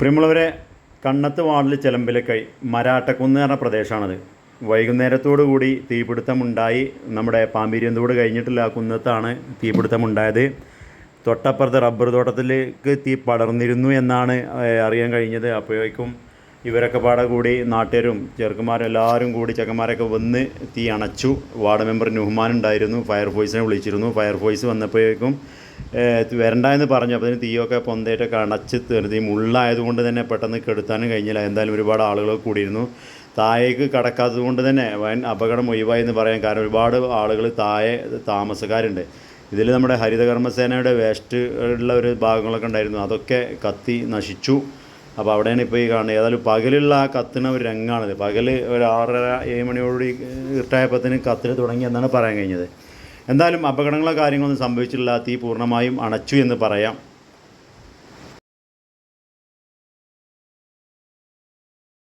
പ്രിയമുള്ളവരെ കണ്ണത്ത് വാർഡിൽ ചിലമ്പിലക്കൈ മരാട്ടക്കുന്ന് പറഞ്ഞ പ്രദേശമാണത്. വൈകുന്നേരത്തോടു കൂടി തീപിടുത്തമുണ്ടായി. നമ്മുടെ പാമ്പീര്യന്തോട് കഴിഞ്ഞിട്ടില്ല. ആ കുന്നത്താണ് തീപിടുത്തമുണ്ടായത്. തൊട്ടപ്പുറത്ത് റബ്ബർ തോട്ടത്തിലേക്ക് തീ പടർന്നിരുന്നു എന്നാണ് അറിയാൻ കഴിഞ്ഞത്. അപ്പോഴേക്കും ഇവരൊക്കെ പാടെ കൂടി നാട്ടുകാരും ചെറുക്കന്മാരും എല്ലാവരും കൂടി ചെക്കന്മാരൊക്കെ വന്ന് തീ അണച്ചു. വാർഡ് മെമ്പർ നുഹ്മാൻ ഉണ്ടായിരുന്നു. ഫയർഫോഴ്സിനെ വിളിച്ചിരുന്നു. ഫയർഫോഴ്സ് വന്നപ്പോഴേക്കും വരണ്ട എന്ന് പറഞ്ഞു. അപ്പോൾ അതിന് തീയൊക്കെ പൊന്തയിട്ടൊക്കെ അണച്ച് തീർത്തി മുള്ളായതുകൊണ്ട് തന്നെ പെട്ടെന്ന് കെടുത്താനും കഴിഞ്ഞില്ല. എന്തായാലും ഒരുപാട് ആളുകൾ കൂടിയിരുന്നു. താഴേക്ക് കടക്കാത്തത് കൊണ്ട് തന്നെ വൻ അപകടം ഒഴിവായി എന്ന് പറയാം കാരണം ഒരുപാട് ആളുകൾ താഴെ താമസക്കാരുണ്ട്. ഇതിൽ നമ്മുടെ ഹരിതകർമ്മസേനയുടെ വേസ്റ്റ് ഉള്ള ഒരു ഭാഗങ്ങളൊക്കെ ഉണ്ടായിരുന്നു. അതൊക്കെ കത്തി നശിച്ചു. അപ്പോൾ അവിടെയാണ് ഇപ്പോൾ ഈ കാണുന്നത്. ഏതായാലും പകലുള്ള ആ കത്തുന്ന ഒരു രംഗമാണിത്. പകൽ ഒരു ആറര ഏഴ് മണിയോടുകൂടി ഇട്ടായപ്പത്തിന് കത്തിൽ തുടങ്ങി എന്നാണ് പറയാൻ കഴിഞ്ഞത്. എന്തായാലും അപകടങ്ങളോ കാര്യങ്ങളൊന്നും സംഭവിച്ചിട്ടില്ല. തീ പൂർണമായും അണച്ചു എന്ന് പറയാം.